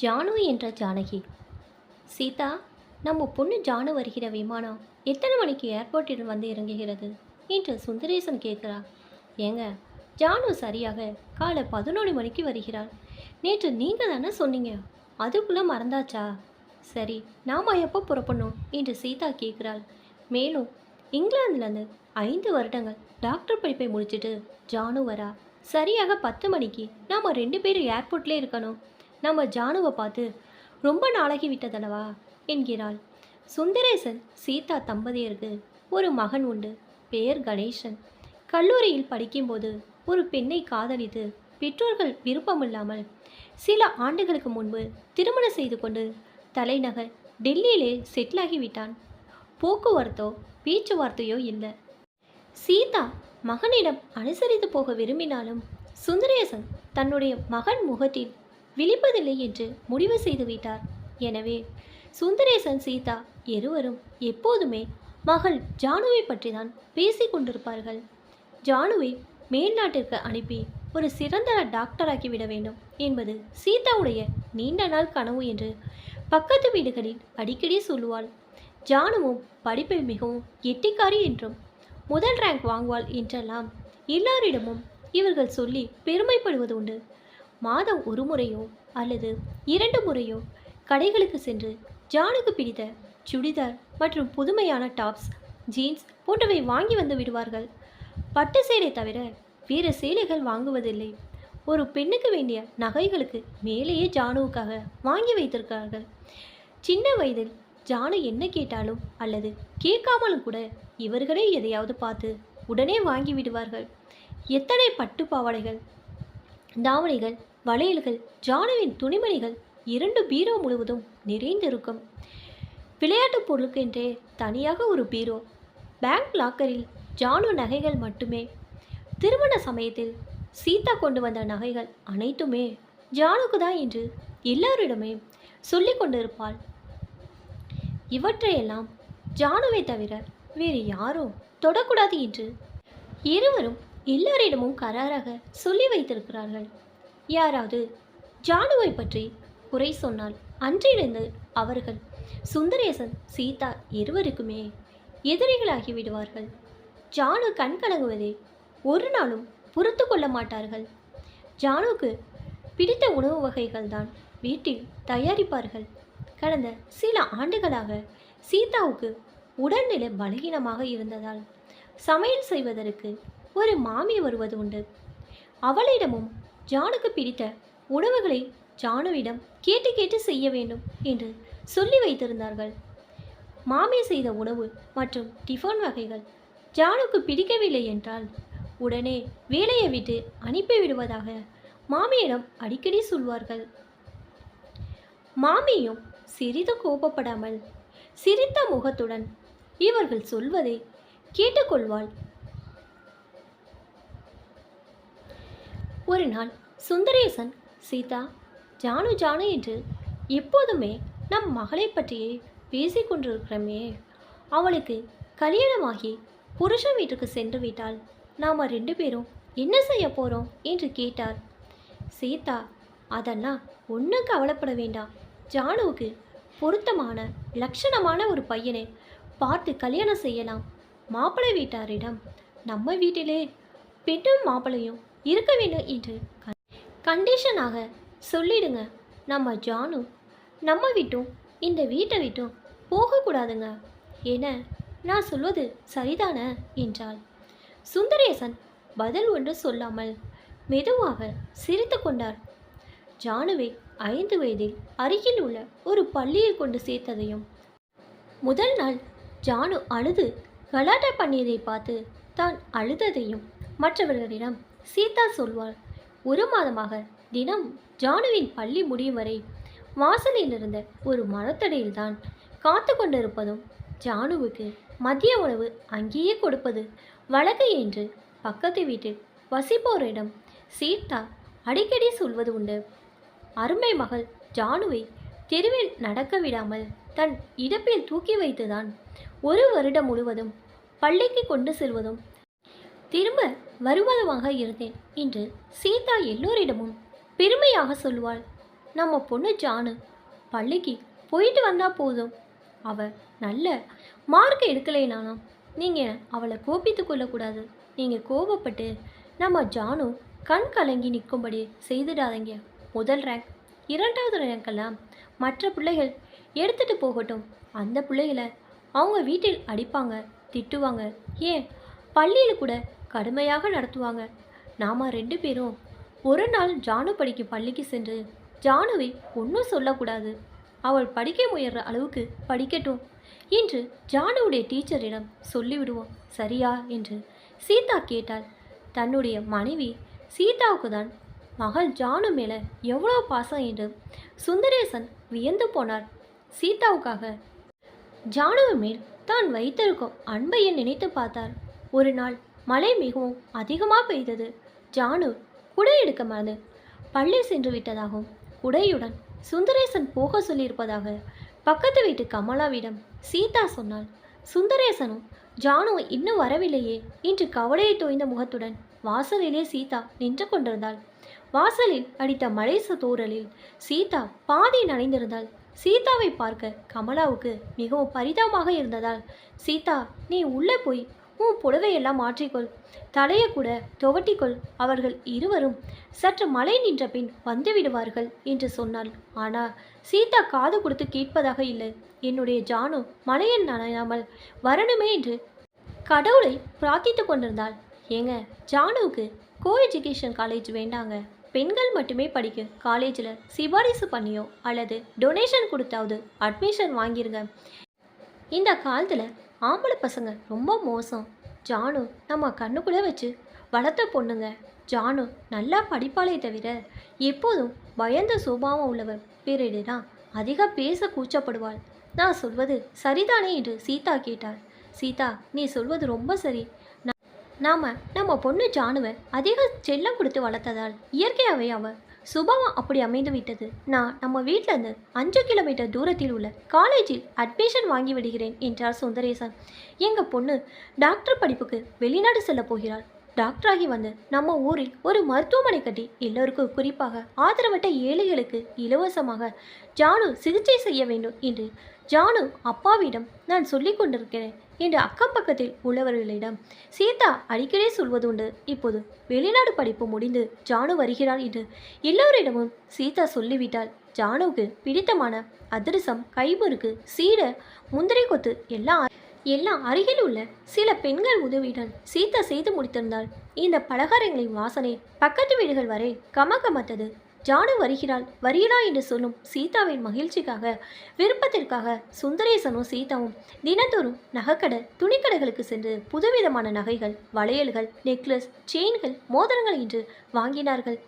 ஜானு என்ற ஜானகி. சீதா நம்ம பொண்ணு ஜானு வருகிற விமானம் எத்தனை மணிக்கு ஏர்போர்ட்டில் வந்து இறங்குகிறது? என்று சுந்தரேசன் கேட்கிறார் ஏங்க ஜானு சரியாக காலை பதினொன்று மணிக்கு வருகிறாள். நேற்று நீங்கள் தானே சொன்னீங்க அதுக்குள்ளே மறந்தாச்சா? சரி நாம் எப்போ புறப்படணும்? என்று சீதா கேட்குறாள். மேலும் இங்கிலாந்துலேருந்து ஐந்து வருடங்கள் டாக்டர் படிப்பை முடிச்சுட்டு ஜானு வரா. சரியாக பத்து மணிக்கு நாம் ரெண்டு பேரும் ஏர்போர்ட்லேயே இருக்கணும். நம்ம ஜானுவை பார்த்து ரொம்ப நாளாகி விட்டதல்லவா? என்கிறாள். சுந்தரேசன் சீதா தம்பதியருக்கு ஒரு மகன் உண்டு பெயர் கணேசன். கல்லூரியில் படிக்கும்போது ஒரு பெண்ணை காதலித்து பெற்றோர்கள் விருப்பமில்லாமல் சில ஆண்டுகளுக்கு முன்பு திருமணம் செய்து கொண்டு தலைநகர் டெல்லியிலே செட்டிலாகி விட்டான். போக்குவரத்தோ பேச்சுவார்த்தையோ இல்லை. சீதா மகனிடம் அனுசரித்து போக விரும்பினாலும் சுந்தரேசன் தன்னுடைய மகன் முகத்தில் விழிப்பதில்லை என்று முடிவு செய்துவிட்டார் எனவே சுந்தரேசன் சீதா இருவரும் எப்போதுமே மகள் ஜானுவை பற்றி தான் பேசிக் கொண்டிருப்பார்கள். ஜானுவை மேல்நாட்டிற்கு அனுப்பி ஒரு சிறந்த டாக்டராக்கி விட வேண்டும் என்பது சீதாவுடைய நீண்ட நாள் கனவு என்று பக்கத்து வீடுகளில் அடிக்கடி சொல்லுவாள். ஜானுவும் படிப்பில் மிகவும் எட்டிக்காரி என்றும் முதல் ரேங்க் வாங்குவாள் என்றெல்லாம் எல்லாரிடமும் இவர்கள் சொல்லி பெருமைப்படுவது உண்டு. மாதம் ஒரு முறையோ அல்லது இரண்டு முறையோ கடைகளுக்கு சென்று ஜானுக்கு பிடித்த சுடிதார் மற்றும் புதுமையான டாப்ஸ் ஜீன்ஸ் போன்றவை வாங்கி வந்து விடுவார்கள். பட்டு சேலை தவிர வேறு சேலைகள் வாங்குவதில்லை. ஒரு பெண்ணுக்கு வேண்டிய நகைகளுக்கு மேலேயே ஜானுவுக்காக வாங்கி வைத்திருக்கிறார்கள். சின்ன வயதில் ஜானு என்ன கேட்டாலும் அல்லது கேட்காமலும் கூட இவர்களே எதையாவது பார்த்து உடனே வாங்கி விடுவார்கள். எத்தனை பட்டு பாவாடைகள் தாவணிகள் வளையல்கள் ஜானுவின் துணிமணிகள் இரண்டு பீரோ முழுவதும் நிறைந்திருக்கும். விளையாட்டு பொருளுக்கென்றே தனியாக ஒரு பீரோ பேங்க் லாக்கரில் ஜானு நகைகள் மட்டுமே. திருமண சமயத்தில் சீதா கொண்டு வந்த நகைகள் அனைத்துமே ஜானுக்கு தான் என்று எல்லாரிடமே சொல்லி கொண்டிருப்பாள். இவற்றையெல்லாம் ஜானுவை தவிர வேறு யாரும் தொடக்கூடாது என்று இருவரும் எல்லோரிடமும் கராராக சொல்லி வைத்திருக்கிறார்கள். யாராவது? ஜானுவை பற்றி குறை சொன்னால் அன்றிலிருந்து அவர்கள் சுந்தரேசன் சீதா இருவருக்குமே எதிரிகளாகி விடுவார்கள். ஜானு கண் கலங்குவதை ஒரு நாளும் பொறுத்து கொள்ள மாட்டார்கள். ஜானுக்கு பிடித்த உணவு வகைகள் தான் வீட்டில் தயாரிப்பார்கள். கடந்த சில ஆண்டுகளாக சீதாவுக்கு உடல்நிலை பலகீனமாக இருந்ததால் சமையல் செய்வதற்கு ஒரு மாமி வருவது உண்டு. அவளிடமும் ஜானுக்கு பிடித்த உணவுகளை ஜானுவிடம் கேட்டு கேட்டு செய்ய வேண்டும் என்று சொல்லி வைத்திருந்தார்கள். மாமி செய்த உணவு மற்றும் டிஃபன் வகைகள் ஜானுக்கு பிடிக்கவில்லை என்றால் உடனே வேலையை விட்டு அனுப்பிவிடுவதாக மாமியிடம் அடிக்கடி சொல்வார்கள். மாமியும் சிறிது கோபப்படாமல் சிரித்த முகத்துடன் இவர்கள் சொல்வதை கேட்டுக்கொள்வாள் ஒரு நாள் சுந்தரேசன் சீதா ஜானு ஜானு என்று எப்போதுமே நம் மகளை பற்றியே பேசி கொண்டிருக்கிறோமே. அவளுக்கு கல்யாணமாகி புருஷன் வீட்டுக்கு சென்று விட்டால் நாம் ரெண்டு பேரும் என்ன செய்ய போகிறோம் என்று கேட்டார். சீதா அதெல்லாம் ஒன்றும் கவலைப்பட வேண்டாம். ஜானுவுக்கு பொருத்தமான லட்சணமான ஒரு பையனை பார்த்து கல்யாணம் செய்யலாம். மாப்பிள்ளை வீட்டாரிடம் நம்ம வீட்டிலே பெண்ணும் மாப்பிள்ளையும் இருக்க வேண்டும் என்று கண்டிஷனாக சொல்லிடுங்க. நம்ம ஜானு நம்ம விட்டும் இந்த வீட்டை விட்டும் போகக்கூடாதுங்க. என நான் சொல்வது சரிதானே? என்றாள். சுந்தரேசன் பதில் ஒன்று சொல்லாமல் மெதுவாக சிரித்து கொண்டார். ஜானுவை ஐந்து வயதில் அருகில் உள்ள ஒரு பள்ளியில் கொண்டு சேர்த்ததையும் முதல் நாள் ஜானு அழுது கலாட்டா பண்ணியதை பார்த்து தான் அழுததையும் மற்றவர்களிடம் சீதா சொல்வாள் ஒரு மாதமாக தினம் ஜானுவின் பள்ளி முடியும் வரை வாசலில் இருந்த ஒரு மரத்தடியில்தான் காத்து கொண்டிருப்பதும் ஜானுவுக்கு மதிய உணவு அங்கேயே கொடுப்பது வழக்கு என்று பக்கத்து வீட்டில் வசிப்போரிடம் சீதா அடிக்கடி சொல்வது உண்டு. அருமை மகள் ஜானுவை தெருவில் நடக்க விடாமல் தன் இடப்பில் தூக்கி வைத்துதான் ஒரு வருடம் முழுவதும் பள்ளிக்கு கொண்டு செல்வதும் திரும்ப வருவதுமாக இருந்தேன் என்று சீதா எல்லோரிடமும் பெருமையாக சொல்லுவாள். நம்ம பொண்ணு ஜானு பள்ளிக்கு போயிட்டு வந்தால் போதும். அவள் நல்ல மார்க் எடுக்கலைனாலும் நீங்கள் அவளை கோபித்து கொள்ளக்கூடாது. நீங்கள் கோபப்பட்டு நம்ம ஜானு கண் கலங்கி நிற்கும்படி செய்துடாதீங்க. முதல் ரேங்க் இரண்டாவது ரேங்கெல்லாம் மற்ற பிள்ளைகள் எடுத்துகிட்டு போகட்டும். அந்த பிள்ளைகளை அவங்க வீட்டில் அடிப்பாங்க திட்டுவாங்க. ஏன்? பள்ளியில் கூட கடுமையாக நடத்துவாங்க. நாம் ரெண்டு பேரும் ஒரு நாள் ஜானு படிக்கும் பள்ளிக்கு சென்று ஜானுவை ஒன்றும் சொல்லக்கூடாது. அவள் படிக்க முயன்ற அளவுக்கு படிக்கட்டும் என்று ஜானுவுடைய டீச்சரிடம் சொல்லிவிடுவோம். சரியா என்று சீதா கேட்டாள். தன்னுடைய மனைவி சீதாவுக்கு தான் மகள் ஜானு மேலே எவ்வளோ பாசம் என்று சுந்தரேசன் வியந்து போனார். சீதாவுக்காக ஜானுவு மேல் தான் வைத்திருக்கும் அன்பையை நினைத்து பார்த்தார். ஒரு நாள் மழை மிகவும் அதிகமாக பெய்தது. ஜானு குடை எடுக்க மறந்து பள்ளி சென்று விட்டதாகவும் குடையுடன் சுந்தரேசன் போக சொல்லியிருப்பதாக பக்கத்து வீட்டு கமலாவிடம் சீதா சொன்னாள். சுந்தரேசனும் ஜானு இன்னும் வரவில்லையே என்று கவலையை தோய்ந்த முகத்துடன் வாசலிலே சீதா நின்று கொண்டிருந்தாள். வாசலில் அடித்த மழை தூறலில் சீதா பாதி நனைந்திருந்தாள். சீதாவை பார்க்க கமலாவுக்கு மிகவும் பரிதாபமாக இருந்ததால் சீதா நீ உள்ளே போய் உன் புடவையெல்லாம் மாற்றிக்கொள். தலையை கூட துவட்டிக்கொள். அவர்கள் இருவரும் சற்று மழை நின்ற பின் வந்துவிடுவார்கள் என்று சொன்னாள். ஆனால் சீதா காது கொடுத்து கேட்பதாக இல்லை. என்னுடைய ஜானு மலையை நனையாமல் வரணுமே என்று கடவுளை பிரார்த்தித்து கொண்டிருந்தாள். ஏங்க ஜானுவுக்கு கோ எஜுகேஷன் காலேஜ் வேண்டாங்க. பெண்கள் மட்டுமே படிக்க காலேஜில் சிபாரிசு பண்ணியோ அல்லது டொனேஷன் கொடுத்தாவது அட்மிஷன் வாங்கிருங்க. இந்த காலத்தில் ஆம்பளை பசங்க ரொம்ப மோசம். ஜானு நம்ம கண்ணுக்குள்ளே வச்சு வளர்த்த பொண்ணுங்க. ஜானு நல்லா படிப்பாளே தவிர எப்போதும் பயந்த சுபாவம் உள்ளவர். பிறரிடம் அதிக பேச கூச்சப்படுவாள். நான் சொல்வது சரிதானே என்று சீதா கேட்டாள். சீதா நீ சொல்வது ரொம்ப சரி. நா- நாம நம்ம பொண்ணு ஜானுவை அதிக செல்லம் கொடுத்து வளர்த்ததால் இயற்கையாகவே அவள் சுபாவம் அப்படி அமைந்து விட்டது. நான் நம்ம வீட்டில் இருந்து அஞ்சு கிலோமீட்டர் தூரத்தில் உள்ள காலேஜில் அட்மிஷன் வாங்கி விடுகிறேன் என்றார் சுந்தரேசன். எங்கள் பொண்ணு டாக்டர் படிப்புக்கு வெளிநாடு செல்ல போகிறாள். டாக்டராகி வந்து நம்ம ஊரில் ஒரு மருத்துவமனை கட்டி எல்லோருக்கும் குறிப்பாக ஆதரவட்ட ஏழைகளுக்கு இலவசமாக ஜானு சிகிச்சை செய்ய வேண்டும் என்று ஜானு அப்பாவிடம் நான் சொல்லிக் கொண்டிருக்கிறேன். என்று அக்கம் பக்கத்தில் உள்ளவர்களிடம் சீதா அடிக்கடி சொல்வதுண்டு. இப்போது வெளிநாடு படிப்பு முடிந்து ஜானு வருகிறான் என்று எல்லோரிடமும் சீதா சொல்லிவிட்டாள். ஜானுவுக்கு பிடித்தமான அதிரசம் கைமுறுக்கு சீட முந்திரி கொத்து எல்லாம் எல்லாம் அருகில் உள்ள சில பெண்கள் உதவியுடன் சீதா செய்து முடித்திருந்தாள். இந்த பலகாரங்களின் வாசனை பக்கத்து வீடுகள் வரை கமகமத்தது. ஜானு வருகிறாள். வருகிறா என்று சொல்லும் சீதாவின் மகிழ்ச்சிக்காக விருப்பத்திற்காக சுந்தரேசனும் சீதாவும் தினந்தோறும் நகைக்கடை துணிக்கடைகளுக்கு சென்று புதுவிதமான நகைகள் வளையல்கள் நெக்லஸ் செயின்கள் மோதிரங்கள் என்று வாங்கினார்கள்.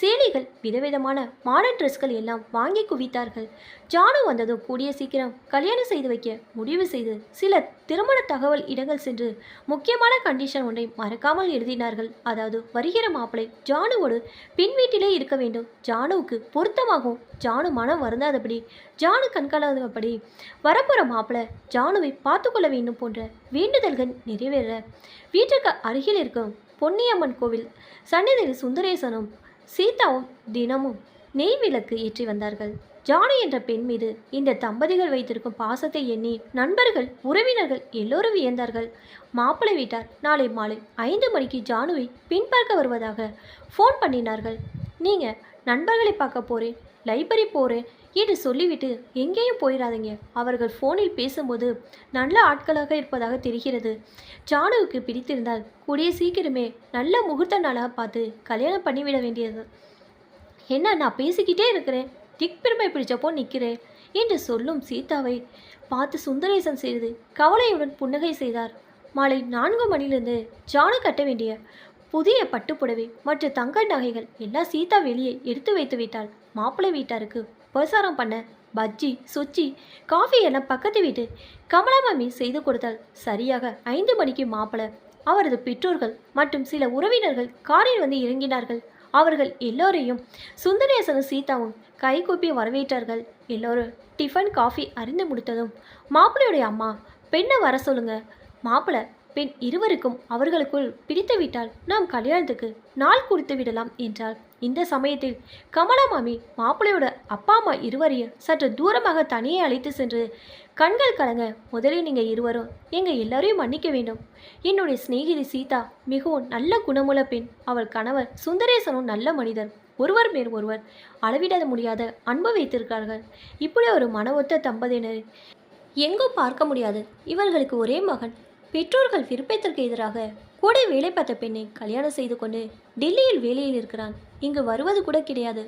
சேலைகள் விதவிதமான மாடர்ன் ட்ரெஸ்கள் எல்லாம் வாங்கி குவித்தார்கள். ஜானு வந்ததும் கூடிய சீக்கிரம் கல்யாணம் செய்து வைக்க முடிவு செய்து சில திருமண தகவல் இடங்கள் சென்று முக்கியமான கண்டிஷன் ஒன்றை மறக்காமல் எழுதினார்கள். அதாவது வருகிற மாப்பிளை ஜானுவோடு பின் வீட்டிலே இருக்க வேண்டும். ஜானுவுக்கு பொருத்தமாகவும் ஜானு மனம் வருந்தாதபடி ஜானு கண்காணாதபடி வரப்போகிற மாப்பிள்ள ஜானுவை பார்த்துக்கொள்ள வேண்டும் போன்ற வேண்டுதல்கள் நிறைவேற. வீட்டுக்கு அருகில் இருக்கும் பொன்னியம்மன் கோவில் சந்நிதியில் சுந்தரேசனும் சீதாவும் தினமும் நெய் விளக்கு ஏற்றி வந்தார்கள். ஜானு என்ற பெண் மீது இந்த தம்பதிகள் வைத்திருக்கும் பாசத்தை எண்ணி நண்பர்கள் உறவினர்கள் எல்லோரும் வியந்தார்கள். மாப்பிள்ளை வீட்டார் நாளை மாலை ஐந்து மணிக்கு ஜானுவை பின்பார்க்க வருவதாக ஃபோன் பண்ணினார்கள். நீங்கள் நண்பர்களை பார்க்க போகிறேன் லைப்ரரி போகிறேன் என்று சொல்லிவிட்டு எங்கேயும் போயிடாதீங்க. அவர்கள் ஃபோனில் பேசும்போது நல்ல ஆட்களாக இருப்பதாக தெரிகிறது. ஜானுவுக்கு பிடித்திருந்தால் கூடிய சீக்கிரமே நல்ல முகூர்த்த நாளாக பார்த்து கல்யாணம் பண்ணிவிட வேண்டியது. என்ன நான் பேசிக்கிட்டே இருக்கிறேன்? திக் பெருமை பிடிச்சப்போ நிற்கிறேன் என்று சொல்லும் சீதாவை பார்த்து சுந்தரேசன் செய்து கவலையுடன் புன்னகை செய்தார். மாலை நான்கு மணிலிருந்து ஜானு கட்ட வேண்டிய புதிய பட்டுப்புடவை மற்றும் தங்க நகைகள் எல்லாம் சீதா வெளியே எடுத்து வைத்து விட்டாள். மாப்பிள்ளை வீட்டாருக்கு உபசாரம் பண்ண பஜ்ஜி சுச்சி காஃபி எல்லாம் பக்கத்து வீட்டு கமலா மாமி செய்து கொடுத்தாள். சரியாக ஐந்து மணிக்கு மாப்பிள அவரது பெற்றோர்கள் மற்றும் சில உறவினர்கள் காரில் வந்து இறங்கினார்கள். அவர்கள் எல்லோரையும் சுந்தரேசனும் சீதாவும் கைகூப்பி வரவேற்றார்கள். எல்லோரும் டிஃபன் காஃபி அறிந்து முடித்ததும் மாப்பிள்ளையுடைய அம்மா பெண்ணை வர சொல்லுங்க. மாப்பிள்ளை பெண் இருவருக்கும் அவர்களுக்குள் பிடித்துவிட்டால் நாம் கல்யாணத்துக்கு நாள் குறித்து விடலாம் என்றார் இந்த சமயத்தில் கமலா மாமி மாப்பிள்ளையோட அப்பா அம்மா இருவரையும் சற்று தூரமாக தனியே அழைத்து சென்று கண்கள் கலங்க முதலில் நீங்கள் இருவரும் எங்கள் எல்லாரையும் மன்னிக்க வேண்டும். என்னுடைய சிநேகிதி சீதா மிகவும் நல்ல குணமுள்ள பெண். அவள் கணவர் சுந்தரேசனும் நல்ல மனிதர். ஒருவர் மேல் ஒருவர் அளவிட முடியாத அன்பு வைத்திருக்கிறார்கள். இப்படி ஒரு மன ஒத்த தம்பதியினர் எங்கும் பார்க்க முடியாது. இவர்களுக்கு ஒரே மகன். பெற்றோர்கள் விருப்பத்திற்கு எதிராக கூட வேலை பார்த்த பெண்ணை கல்யாணம் செய்து கொண்டு டெல்லியில் வேலையில் இருக்கிறான். இங்கு வருவது கூட கிடையாது.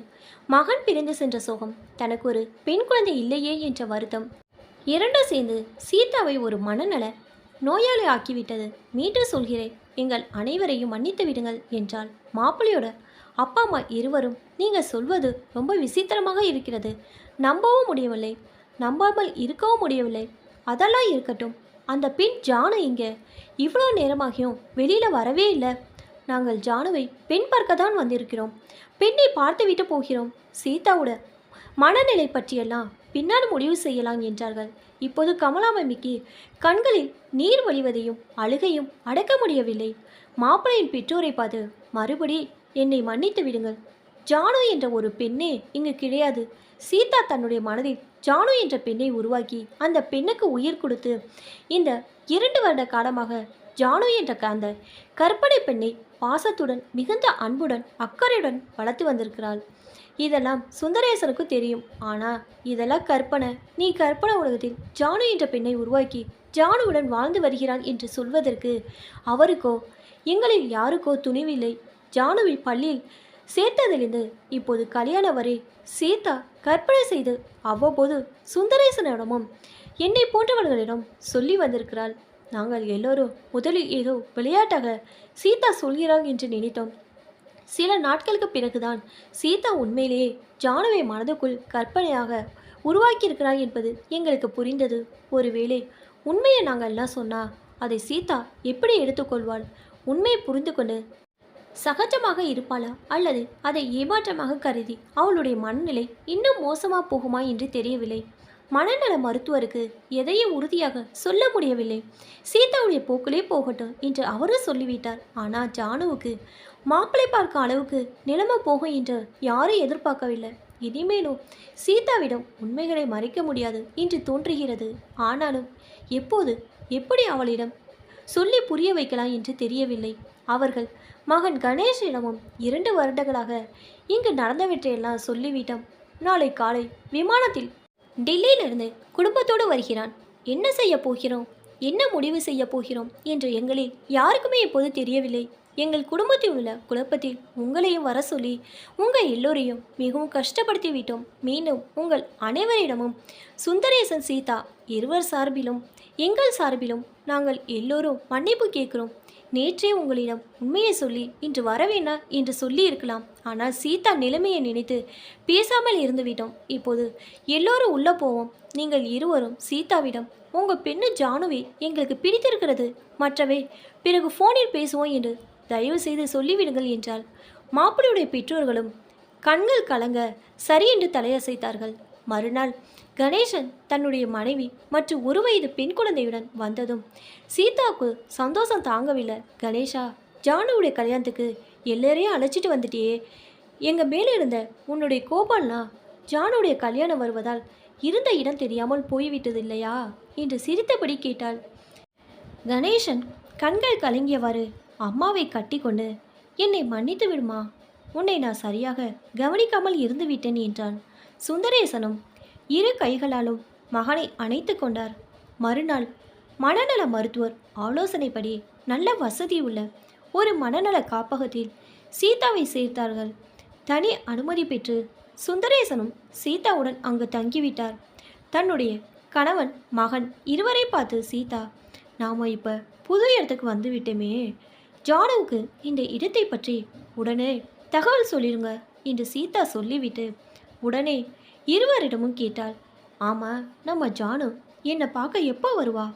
மகன் பிரிந்து சென்ற சோகம் தனக்கு ஒரு பெண் குழந்தை இல்லையே என்ற வருத்தம். இரண்டும் சேர்ந்து சீதாவை ஒரு மனநல நோயாளி ஆக்கிவிட்டது. மீண்டும் சொல்கிறேன் எங்கள் அனைவரையும் மன்னித்து விடுங்கள் என்றால் மாப்பிள்ளையோட அப்பா அம்மா இருவரும் நீங்கள் சொல்வது ரொம்ப விசித்திரமாக இருக்கிறது. நம்பவும் முடியவில்லை. நம்பாமல் இருக்கவும் முடியவில்லை. அதெல்லாம் இருக்கட்டும். அந்த பெண் ஜானு இங்கே இவ்வளோ நேரமாகியும் வெளியில் வரவே இல்லை. நாங்கள் ஜானுவை பெண் பார்க்க தான் வந்திருக்கிறோம். பெண்ணை பார்த்து விட்டு போகிறோம். சீதாவோட மனநிலை பற்றியெல்லாம் பின்னால் முடிவு செய்யலாம் என்றார்கள். இப்போது கமலாமமிக்கு கண்களில் நீர் வழிவதையும் அழுகையும் அடக்க முடியவில்லை. மாப்பிள்ளையின் பெற்றோரை பார்த்து மறுபடி என்னை மன்னித்து விடுங்கள். ஜானு என்ற ஒரு பெண்ணே இங்கு கிடையாது. சீதா தன்னுடைய மனதில் ஜானு என்ற பெண்ணை உருவாக்கி அந்த பெண்ணுக்கு உயிர் கொடுத்து இந்த இரண்டு வருட காலமாக ஜானு என்ற அந்த கற்பனை பெண்ணை பாசத்துடன் மிகுந்த அன்புடன் அக்கறையுடன் வளர்த்து வந்திருக்கிறாள். இதெல்லாம் சுந்தரேசனுக்கு தெரியும். ஆனால் இதெல்லாம் கற்பனை. நீ கற்பனை உலகத்தில் ஜானு என்ற பெண்ணை உருவாக்கி ஜானுவுடன் வாழ்ந்து வருகிறான் என்று சொல்வதற்கு அவருக்கோ எங்களில் யாருக்கோ துணிவில்லை. ஜானுவை பள்ளியில் சேர்த்ததிலிருந்து இப்போது கல்யாணம் வரை சீதா கற்பனை செய்து அவ்வப்போது சுந்தரேசனிடமும் என்னை போன்றவர்களிடம் சொல்லி வந்திருக்கிறாள். நாங்கள் எல்லோரும் முதலில் ஏதோ விளையாட்டாக சீதா சொல்கிறாள் என்று நினைத்தோம். சில நாட்களுக்கு பிறகுதான் சீதா உண்மையிலேயே ஜானுவை மனதுக்குள் கற்பனையாக உருவாக்கியிருக்கிறாள் என்பது எங்களுக்கு புரிந்தது. ஒருவேளை உண்மையை நாங்கள் எல்லாம் சொன்னா அதை சீதா எப்படி எடுத்துக்கொள்வாள்? உண்மையை புரிந்து கொண்டு சகஜமாக இருப்பாளா? அல்லது அதை ஏமாற்றமாக கருதி அவளுடைய மனநிலை இன்னும் மோசமா போகுமா என்று தெரியவில்லை. மனநல மருத்துவருக்கு எதையும் உறுதியாக சொல்ல முடியவில்லை. சீதாவுடைய போக்கிலே போகட்டும் என்று அவரும் சொல்லிவிட்டார். ஆனால் ஜானுவுக்கு மாப்பிளை பார்க்க அளவுக்கு நிலைமை போகும் என்று யாரும் எதிர்பார்க்கவில்லை. இனிமேலும் சீதாவிடம் உண்மைகளை மறைக்க முடியாது என்று தோன்றுகிறது. ஆனாலும் எப்போது எப்படி அவளிடம் சொல்லி புரிய வைக்கலாம் என்று தெரியவில்லை. அவர்கள் மகன் கணேஷிடமும் இரண்டு வருடங்களாக இங்கு நடந்தவற்றையெல்லாம் சொல்லிவிட்டோம் நாளை காலை விமானத்தில் டெல்லியிலிருந்து குடும்பத்தோடு வருகிறான். என்ன செய்ய போகிறோம்? என்ன முடிவு செய்ய போகிறோம்? என்று எங்களில் யாருக்குமே இப்போது தெரியவில்லை. எங்கள் குடும்பத்தில் உள்ள குழப்பத்தில் உங்களையும் வர சொல்லி உங்கள் எல்லோரையும் மிகவும் கஷ்டப்படுத்தி விட்டோம் மீண்டும் உங்கள் அனைவரிடமும் சுந்தரேசன் சீதா இருவர் சார்பிலும் எங்கள் சார்பிலும் நாங்கள் எல்லோரும் மன்னிப்பு கேட்கிறோம். நேற்றே உங்களிடம் உண்மையை சொல்லி இன்று வரவேணா என்று சொல்லி இருக்கலாம் ஆனால் சீதா நிலைமையை நினைத்து பேசாமல் இருந்துவிட்டோம் இப்போது எல்லோரும் உள்ளே போவோம். நீங்கள் இருவரும் சீதாவிடம் உங்கள் பெண்ணு ஜானுவே எங்களுக்கு பிடித்திருக்கிறது. மற்றவை பிறகு ஃபோனில் பேசுவோம் என்று தயவு செய்து சொல்லிவிடுங்கள் என்றால் மாப்பிளையுடைய பெற்றோர்களும் கண்கள் கலங்க சரி என்று தலையசைத்தார்கள். மறுநாள் கணேசன் தன்னுடைய மனைவி மற்றும் ஒரு வயது பெண் குழந்தையுடன் வந்ததும் சீதாவுக்கு சந்தோஷம் தாங்கவில்லை. கணேஷா ஜானுவுடைய கல்யாணத்துக்கு எல்லாரையும் அழைச்சிட்டு வந்துட்டியே. எங்கள் மேலே இருந்த உன்னுடைய கோபால்னா ஜானுடைய கல்யாணம் வருவதால் இருந்த இடம் தெரியாமல் போய்விட்டது இல்லையா? என்று சிரித்தபடி கேட்டாள். கணேசன் கண்கள் கலங்கியவாறு அம்மாவை கட்டிக்கொண்டு என்னை மன்னித்து விடுமா? உன்னை நான் சரியாக கவனிக்காமல் இருந்து விட்டேன் என்றான். சுந்தரேசனும் இரு கைகளாலும் மகனை அணைத்து கொண்டார். மறுநாள் மனநல மருத்துவர் ஆலோசனைப்படி நல்ல வசதி உள்ள ஒரு மனநல காப்பகத்தில் சீதாவை சேர்த்தார்கள். தனி அனுமதி பெற்று சுந்தரேசனும் சீதாவுடன் அங்கு தங்கிவிட்டார். தன்னுடைய கணவன் மகன் இருவரை பார்த்து சீதா நாம் இப்போ புது இடத்துக்கு வந்துவிட்டோமே. ஜானுவுக்கு இந்த இடத்தை பற்றி உடனே தகவல் சொல்லிடுங்க என்று சீதா சொல்லிவிட்டு உடனே இருவரிடமும் கேட்டாள். ஆமாம் நம்ம ஜானு. என்னை பார்க்க எப்போ வருவா?